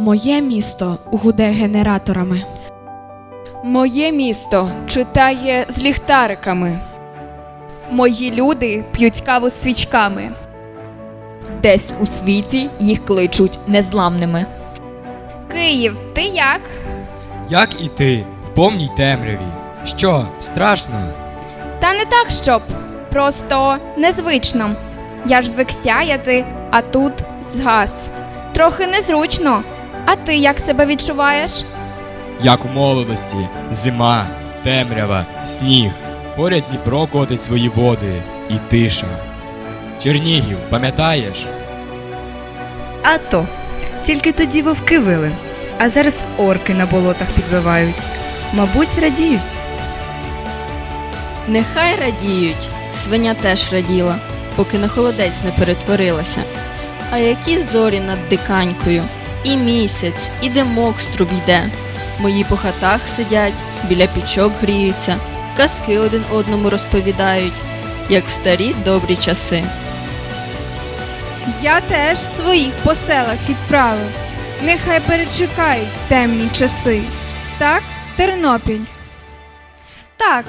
Моє місто гуде генераторами. Моє місто читає з ліхтариками. Мої люди п'ють каву з свічками. Десь у світі їх кличуть незламними. Київ, ти як? Як і ти, в повній темряві. Що, страшно? Та не так, щоб. Просто незвично. Я ж звик сяяти, а тут згас. Трохи незручно. А ти як себе відчуваєш? Як у молодості, зима, темрява, сніг. Поряд Дніпро котить свої води і тиша. Чернігів, пам'ятаєш? А то. Тільки тоді вовки вили, а зараз орки на болотах підвивають. Мабуть, радіють. Нехай радіють, свиня теж раділа, поки на холодець не перетворилася. А які зорі над диканькою, і місяць, і димок з труб йде. Мої по хатах сидять, біля пічок гріються, казки один одному розповідають, як в старі добрі часи. Я теж своїх по селах відправив. Нехай перечекають темні часи. Так, Тернопіль. Так,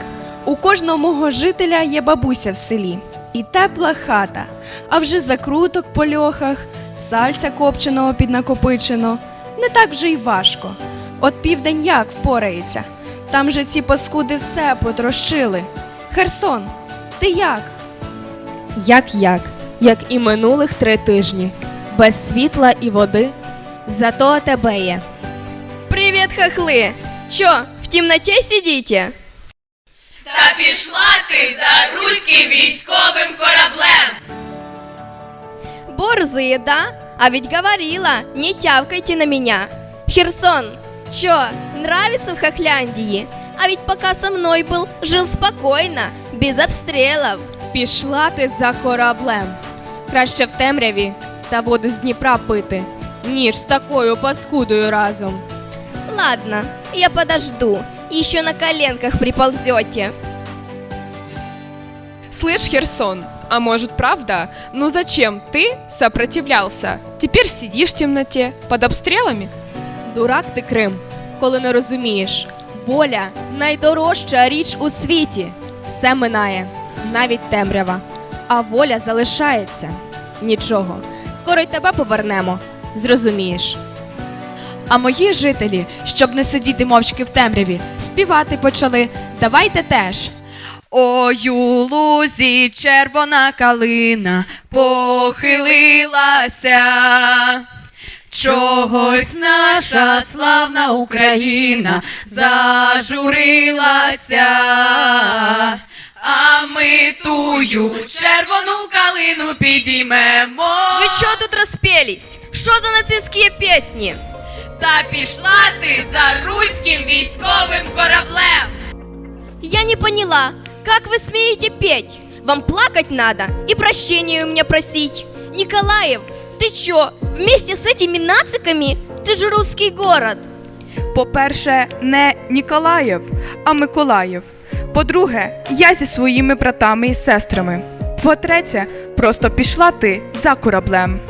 у кожного жителя є бабуся в селі. І тепла хата, а вже закруток по льохах, сальця копченого піднакопичено. Не так вже й важко. От південь як впорається. Там же ці паскуди все потрощили. Херсон, ти як? Як як? Як і минулих три тижні. Без світла і води. Зато тебе є. Привет, хохлы! Чё, в темноте сидите? Та пішла ти за руським військовим кораблем. Борзые, да? А ведь говорила, не тявкайте на меня. Херсон, чё, нравится в Хохляндии? А ведь пока со мной был, жил спокойно, без обстрелов. Пішла ти за кораблем. Краще в темряві та воду з Дніпра пити, ніж з такою паскудою разом. Ладно, я подожду, еще на коленках приползете. Слышь, Херсон, а может правда? Ну зачем ты сопротивлялся? Теперь сидишь в темноте под обстрелами? Дурак ти Крим, коли не розумієш. Воля найдорожча річ у світі. Все минає, навіть темрява. А воля залишається. Нічого. Скоро й тебе повернемо. Зрозумієш. А мої жителі, щоб не сидіти мовчки в темряві, співати почали. Давайте теж. Ой, у лузі червона калина похилилася. Чогось наша славна Україна зажурилася. А ми тую червону калину підіймемо. Вы чё тут распелись? Что за нацистские песни? Та пішла ти за руським військовим кораблем. Я не поняла, как вы смеете петь? Вам плакать надо и прощения у меня просить. Николаев, ты чё, вместе с этими нациками? Ты же русский город. По-перше, не Ніколаєв, а Миколаїв. По-друге, я зі своїми братами і сестрами. По-третє, просто пішла ти за кораблем.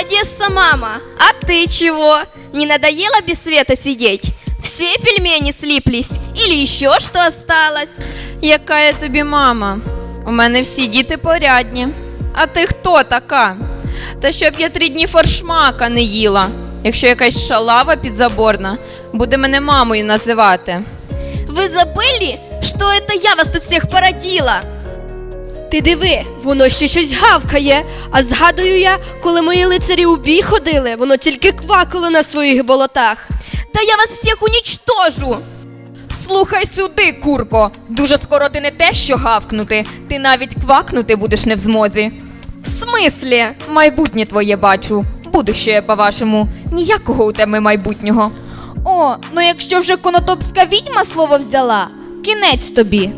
Одесса, мама, а ты чего? Не надоело без света сидеть? Все пельмени слиплись или еще что осталось? Яка я тобі мама? У мене всі діти порядні. А ти хто така? Та щоб я три дні форшмака не їла, якщо якась шалава підзаборна буде мене мамою називати. Ви забыли, що это я вас тут всіх породила? Ти диви, воно ще щось гавкає. А згадую я, коли мої лицарі у бій ходили, воно тільки квакало на своїх болотах. Та я вас всіх унічтожу. Слухай сюди, курко. Дуже скоро ти не те, що гавкнути, ти навіть квакнути будеш не в змозі. В смислі? Майбутнє твоє бачу. Будуще, по-вашому, ніякого у тебе майбутнього. О, ну якщо вже конотопська відьма слово взяла, кінець тобі.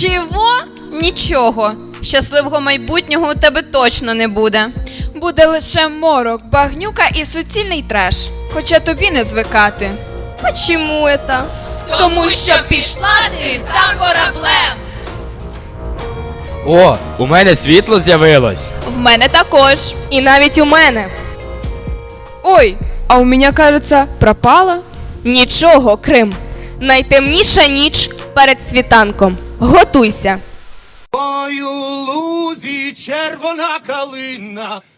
Чого? Нічого. Щасливого майбутнього у тебе точно не буде. Буде лише морок, багнюка і суцільний треш. Хоча тобі не звикати. Почему это? Тому що пішла ти за кораблем. О, у мене світло з'явилось. В мене також. І навіть у мене. Ой, а у меня, кажется, пропала. Нічого, Крим. Найтемніша ніч перед світанком. Готуйся. Ой, у лузі червона калина